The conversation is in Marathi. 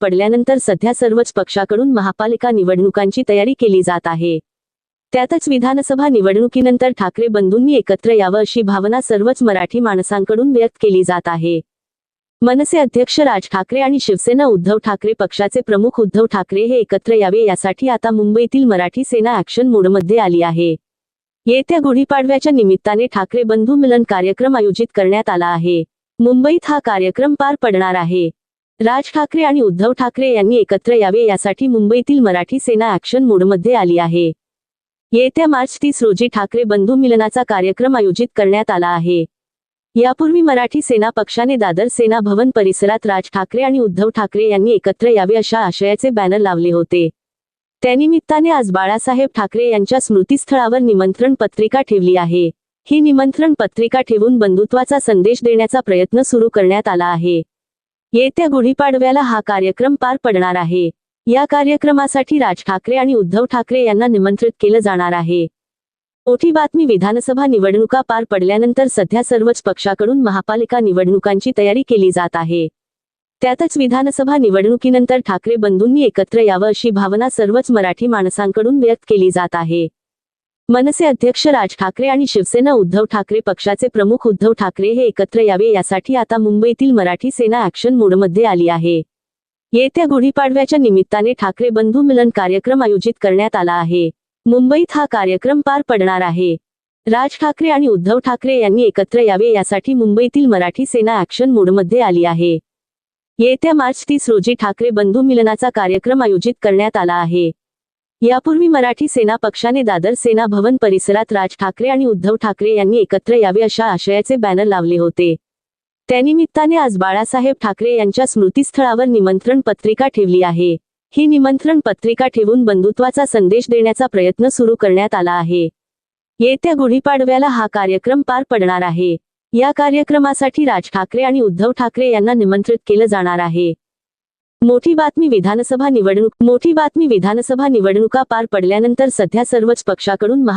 पडल्यानंतर सध्या सर्वच पक्षाकडून महापालिका निवडणुकांची तयारी केली जात आहे. त्यातच विधानसभा निवडणुकीनंतर ठाकरे बंधूंनी एकत्र यावं अशी भावना सर्वच मराठी माणसांकडून व्यक्त केली जात आहे. मनसे अध्यक्ष राज ठाकरे आणि शिवसेना उद्धव ठाकरे पक्षाचे प्रमुख उद्धव ठाकरे हे एकत्र यावे यासाठी आता मुंबईतील मराठी सेना ॲक्शन मोडमध्ये आली आहे. येत्या गुढीपाडव्याच्या निमित्ताने ठाकरे बंधू मिलन कार्यक्रम आयोजित करण्यात आला आहे. मुंबईत हा कार्यक्रम पार पडणार आहे. राज ठाकरे आणि उद्धव ठाकरे यांनी एकत्र यावे यासाठी मुंबईतील मराठी सेना ॲक्शन मोडमध्ये आली आहे. येत्या मार्च तीस रोजी ठाकरे बंधू मिलनाचा कार्यक्रम आयोजित करण्यात आला आहे. यापूर्वी मराठी सेना पक्षाने दादर सेना भवन परिसरात राज ठाकरे आणि उद्धव ठाकरे यांनी एकत्र यावे अशा आशयाचे बॅनर लावले होते. त्यानिमित्ताने आज बाळासाहेब ठाकरे यांच्या स्मृतीस्थळावर निमंत्रण पत्रिका ठेवली आहे. ही निमंत्रण पत्रिका ठेवून बंधुत्वाचा संदेश देण्याचा प्रयत्न सुरू करण्यात आला आहे. येत्या गुढीपाडव्याला हा कार्यक्रम पार पडणार आहे. या कार्यक्रमासाठी राज ठाकरे आणि उद्धव ठाकरे यांना निमंत्रित केलं जाणार आहे. मोठी बातमी विधानसभा निवडणुका पार पडल्यानंतर सध्या सर्वच पक्षाकडून महापालिका निवडणुकांची तयारी केली जात आहे. त्यातच विधानसभा निवडणुकीनंतर ठाकरे बंधूंनी एकत्र यावं अशी भावना सर्वच मराठी माणसांकडून व्यक्त केली जात आहे. मनसे अध्यक्ष राज ठाकरे आणि शिवसेना उद्धव ठाकरे पक्षाचे प्रमुख उद्धव ठाकरे हे एकत्र यावे यासाठी आता मुंबईतील मराठी सेना ऍक्शन मोडमध्ये आली आहे. येत्या गुढीपाडव्याच्या निमित्ताने ठाकरे बंधू मिलन कार्यक्रम आयोजित करण्यात आला आहे. मुंबईत हा कार्यक्रम पार पडणार आहे. राज ठाकरे आणि उद्धव ठाकरे यांनी एकत्र यावे यासाठी मुंबईतील मराठी सेना ऍक्शन मोडमध्ये आली आहे. येत्या मार्च तीस रोजी ठाकरे बंधू मिलनाचा कार्यक्रम आयोजित करण्यात आला आहे. यापूर्वी मराठी सेना पक्षाने दादर सेना भवन परिसरात राज ठाकरे आणि उद्धव ठाकरे यांनी एकत्र यावे अशा आशयाचे बॅनर लावले होते. त्यानिमित्ताने आज बाळासाहेब ठाकरे यांच्या स्मृतीस्थळावर निमंत्रण पत्रिका ठेवली आहे. ही निमंत्रण पत्रिका ठेवून बंधुत्वाचा संदेश देण्याचा प्रयत्न सुरू करण्यात आला आहे. येत्या गुढीपाडव्याला हा कार्यक्रम पार पडणार आहे. या कार्यक्रमासाठी राज ठाकरे आणि उद्धव ठाकरे यांना निमंत्रित केलं जाणार आहे. मोठी बातमी विधानसभा निवडणूक मोठी बातमी विधानसभा निवडणुका पार पडल्यानंतर सध्या सर्वच पक्षाकडून महा